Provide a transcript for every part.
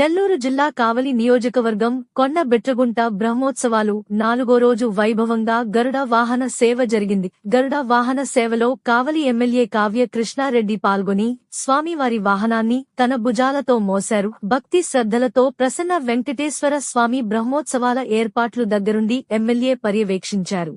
నెల్లూరు జిల్లా కావలి నియోజకవర్గం కొండ బెట్రగుంట బ్రహ్మోత్సవాలు నాలుగో రోజు వైభవంగా గరుడ వాహన సేవ జరిగింది. గరుడ వాహన సేవలో కావలి ఎమ్మెల్యే కావ్య కృష్ణారెడ్డి పాల్గొని స్వామివారి వాహనాన్ని తన భుజాలతో మోశారు. భక్తి శ్రద్ధలతో ప్రసన్న వెంకటేశ్వర స్వామి బ్రహ్మోత్సవాల ఏర్పాట్లు దగ్గరుండి ఎమ్మెల్యే పర్యవేక్షించారు.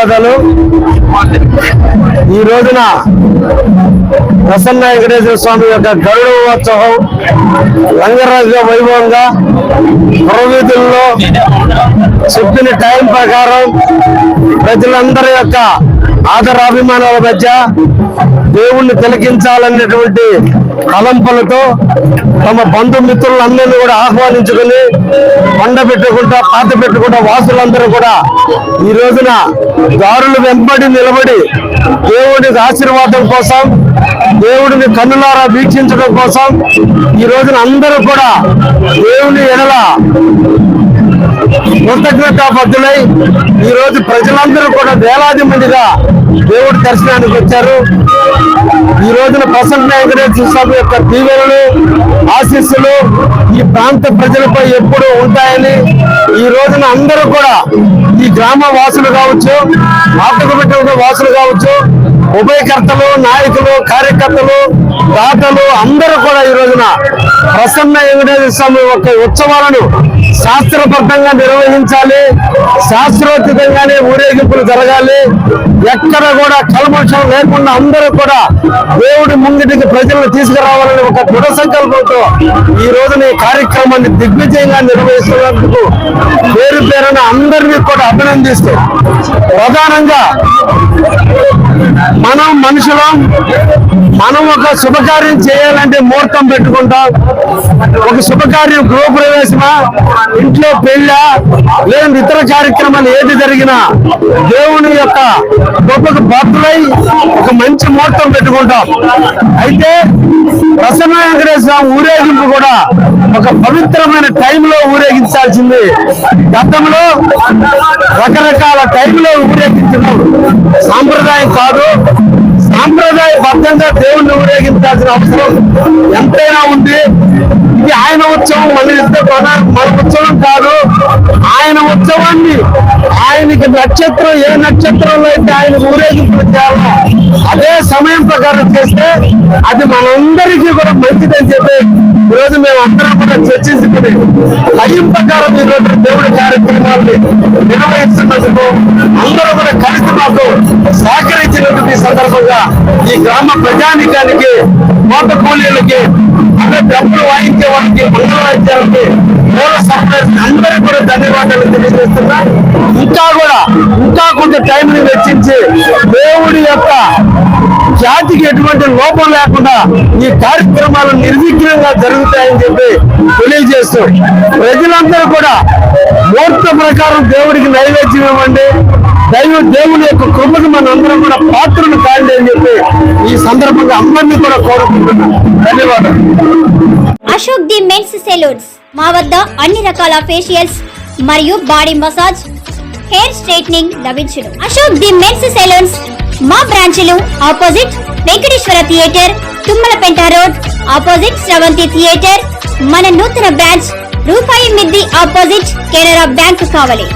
ధన్యవాదాలు. ఈ రోజున ప్రసన్న వెంకటేశ్వర స్వామి యొక్క గరుడ ఉత్సవం రంగరాజ వైభవంగా పురవీధుల్లో చెప్పిన టైం ప్రకారం ప్రజలందరి యొక్క ఆదరాభిమానాల మధ్య దేవుణ్ణి తిలకించాలనేటువంటి తలంపులతో తమ బంధుమిత్రులందరినీ కూడా ఆహ్వానించుకుని పండ పెట్టుకుంటా పాత పెట్టుకుంటా వాసులందరూ కూడా ఈ రోజున దారులు వెంబడి నిలబడి దేవుడి ఆశీర్వాదం కోసం దేవుడిని కన్నులారా వీక్షించడం కోసం ఈ రోజున అందరూ కూడా దేవుని ఎడల కృతజ్ఞతాబద్ధులై ఈ రోజు ప్రజలందరూ కూడా వేలాది మందిగా దేవుడి దర్శనానికి వచ్చారు. ఈ రోజున ప్రసన్న వెంకటేశ్వర స్వామి యొక్క దీవెనలు ఆశీస్సులు ఈ ప్రాంత ప్రజలపై ఎప్పుడూ ఉంటాయని ఈ రోజున అందరూ కూడా ఈ గ్రామ వాసులు కావచ్చు ఆటకబెట్టిన వాసులు కావచ్చు ఉభయకర్తలు నాయకులు కార్యకర్తలు దాతలు అందరూ కూడా ఈ రోజున ప్రసన్న వెంకటేశ్వర స్వామి యొక్క ఉత్సవాలను శాస్త్రబద్ధంగా నిర్వహించాలి శాస్త్రోచితంగానే ఊరేగింపులు జరగాలి. ఎక్కడ కూడా కల్మషం లేకుండా అందరూ కూడా దేవుడి ముంగిటికి ప్రజలను తీసుకురావాలని ఒక దృఢ సంకల్పంతో ఈ రోజున ఈ కార్యక్రమాన్ని దిగ్విజయంగా నిర్వహిస్తున్నందుకు పేరు పేరున అందరినీ కూడా అభినందిస్తూ ప్రధానంగా మనం మనుషులం మనం ఒక శుభకార్యం చేయాలంటే ముహూర్తం పెట్టుకుంటాం. ఒక శుభకార్యం గృహప్రవేశమా ఇంట్లో పెళ్ళ లేదా ఇతర కార్యక్రమాలు ఏది జరిగినా దేవుని యొక్క గొప్పకు పాత్రలై ఒక మంచి ముహూర్తం పెట్టుకుంటాం. అయితే ప్రసన్న వెంకటేశ్వర స్వామి ఊరేగింపు కూడా ఒక పవిత్రమైన టైంలో ఊరేగించాల్సింది. గతంలో రకరకాల టైంలో ఊరేగించడం సాంప్రదాయం కాదు. సాంప్రదాయబద్ధంగా దేవుణ్ణి ఊరేగించాల్సిన అవసరం ఎంతైనా ఉంది. ఇది ఆయన ఉత్సవం మన ఇద్దరు మన- మన ఉత్సవం కాదు. ఆయన ఉత్సవాన్ని ఆయనకి నక్షత్రం ఏ నక్షత్రంలో అయితే ఆయన ఊరేగింపు చేయాలో అదే సమయం ప్రకారం చేస్తే అది మనందరికీ కూడా మంచిదని చెప్పి ఈరోజు మేము అందరం కూడా చర్చించుకుని టైం ప్రకారం ఈరోజు దేవుడి కార్యక్రమాన్ని నిర్వహిస్తున్నందుకు అందరూ కూడా కలిసి మాకు సహకరించినందుకు ఈ సందర్భంగా ఈ గ్రామ ప్రజానికానికి కోట కూలీలకి అంటే డబ్బులు వాయించే వాళ్ళకి మంగళ వాయించాలకి మూల అందరికీ కూడా ధన్యవాదాలు తెలియజేస్తున్నా. ఇంకా కూడా ఇంకా కొంత టైం వెచ్చించి దేవుడి యొక్క జాతికి ఎటువంటి లోపం లేకుండా ఈ కార్యక్రమాలు నిర్విఘ్నంగా జరుగుతాయని చెప్పి తెలియజేస్తూ ప్రజలందరూ కూడా ముహూర్త ప్రకారం దేవుడికి నైవేద్యం ఇవ్వండి. దైవ దేవుని యొక్క కృపకు మన అందరం కూడా పాత్రలు కాండి అని చెప్పి ఈ సందర్భంగా అందరినీ కూడా కోరుకుంటున్నాను ధన్యవాదాలు. Ashok the men's salons. మా వద్ద అన్ని రకాల ఫేషియల్స్ మరియు బాడీ మసాజ్ హెయిర్ స్ట్రైట్నింగ్ లభించును. అశోక్ ది మెన్స్ సెలూన్స్ మా బ్రాంచ్లు opposite Venkateswara theatre Tummalapenta road opposite Sravanthi theatre. మన నూతన బ్రాంచ్ రూపాయి మిద్ది ఆపోజిట్ కెనరా బ్యాంక్ కావాలి.